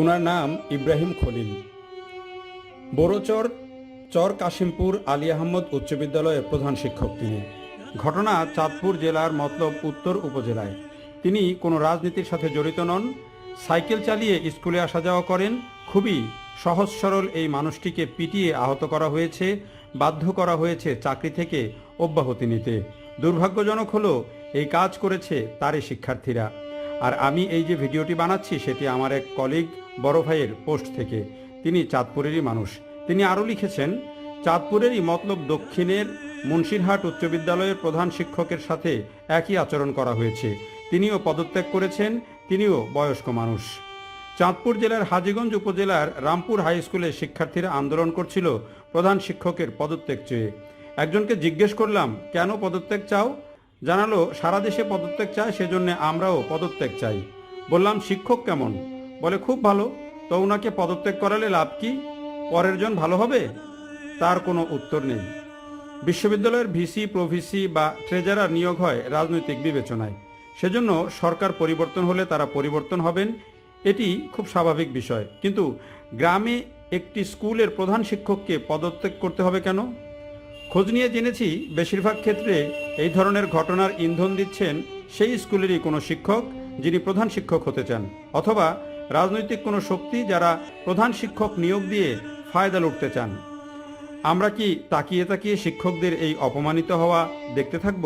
ওনার নাম ইব্রাহিম খলিল। বড়চর চর কাশিমপুর আলী আহমদ উচ্চ বিদ্যালয়ের প্রধান শিক্ষক তিনি। ঘটনা চাঁদপুর জেলার মতলব উত্তর উপজেলায়। তিনি কোনো রাজনীতির সাথে জড়িত নন, সাইকেল চালিয়ে স্কুলে আসা যাওয়া করেন। খুবই সহজ সরল এই মানুষটিকে পিটিয়ে আহত করা হয়েছে, বাধ্য করা হয়েছে চাকরি থেকে অব্যাহতি নিতে। দুর্ভাগ্যজনক হলো, এই কাজ করেছে তারই শিক্ষার্থীরা। আর আমি এই যে ভিডিওটি বানাচ্ছি, সেটি আমার এক কলিগ বড় ভাইয়ের পোস্ট থেকে। তিনি চাঁদপুরেরই মানুষ। তিনি আরও লিখেছেন, চাঁদপুরেরই মতলব দক্ষিণের মুন্সিরহাট উচ্চ বিদ্যালয়ের প্রধান শিক্ষকের সাথে একই আচরণ করা হয়েছে। তিনিও পদত্যাগ করেছেন, তিনিও বয়স্ক মানুষ। চাঁদপুর জেলার হাজীগঞ্জ উপজেলার রামপুর হাই স্কুলে শিক্ষার্থীরা আন্দোলন করছিল প্রধান শিক্ষকের পদত্যাগ চেয়ে। একজনকে জিজ্ঞেস করলাম, কেন পদত্যাগ চাও? জানালো, সারা দেশে পদত্যাগ চায়, সেজন্য আমরাও পদত্যাগ চাই। বললাম, শিক্ষক কেমন? বলে, খুব ভালো। তো ওনাকে পদত্যাগ করালে লাভ কি? পরের জন ভালো হবে? তার কোনো উত্তর নেই। বিশ্ববিদ্যালয়ের ভিসি, প্রভিসি বা ট্রেজারার নিয়োগ হয় রাজনৈতিক বিবেচনায়। সেজন্য সরকার পরিবর্তন হলে তারা পরিবর্তন হবেন, এটি খুব স্বাভাবিক বিষয়। কিন্তু গ্রামে একটি স্কুলের প্রধান শিক্ষককে পদত্যাগ করতে হবে কেন? খোঁজ নিয়ে জেনেছি, বেশিরভাগ ক্ষেত্রে এই ধরনের ঘটনার ইন্ধন দিচ্ছেন সেই স্কুলেরই কোনো শিক্ষক যিনি প্রধান শিক্ষক হতে চান, অথবা রাজনৈতিক কোনো শক্তি যারা প্রধান শিক্ষক নিয়োগ দিয়ে ফায়দা লুটতে চান। আমরা কি তাকিয়ে তাকিয়ে শিক্ষকদের এই অপমানিত হওয়া দেখতে থাকব?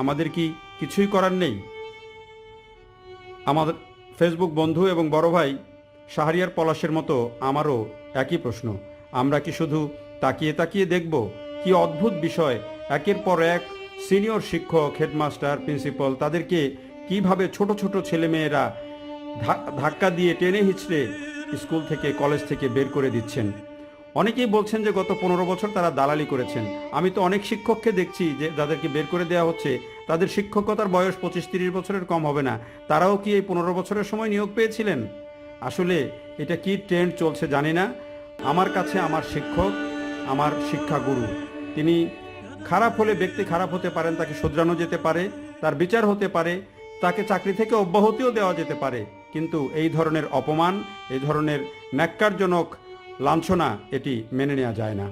আমাদের কি কিছুই করার নেই? আমাদের ফেসবুক বন্ধু এবং বড় ভাই শাহরিয়ার পলাশের মতো আমারও একই প্রশ্ন, আমরা কি শুধু তাকিয়ে তাকিয়ে দেখব? কি অদ্ভুত বিষয়। একের পর এক সিনিয়র শিক্ষক, হেডমাস্টার, প্রিন্সিপাল তাদেরকে কীভাবে ছোট ছোট ছেলেমেয়েরা ধাক্কা দিয়ে টেনে হিচড়ে স্কুল থেকে, কলেজ থেকে বের করে দিচ্ছেন। অনেকেই বলছেন যে গত পনেরো বছর তারা দালালি করেছেন। আমি তো অনেক শিক্ষককে দেখছি যে যাদেরকে বের করে দেওয়া হচ্ছে। তাদের শিক্ষকতার বয়স পঁচিশ তিরিশ বছরের কম হবে না। তারাও কি এই পনেরো বছরের সময় নিয়োগ পেয়েছিলেন? আসলে এটা কি ট্রেন্ড চলছে জানি না। আমার কাছে আমার শিক্ষক, আমার শিক্ষাগুরু। তিনি খারাপ হলে ব্যক্তি খারাপ হতে পারেন, তাকে শোধরানো যেতে পারে, তার বিচার হতে পারে, তাকে চাকরি থেকে অব্যাহতিও দেওয়া যেতে পারে। কিন্তু এই ধরনের অপমান, এই ধরনের ন্যাক্কারজনক লাঞ্ছনা এটি মেনে নেওয়া যায় না।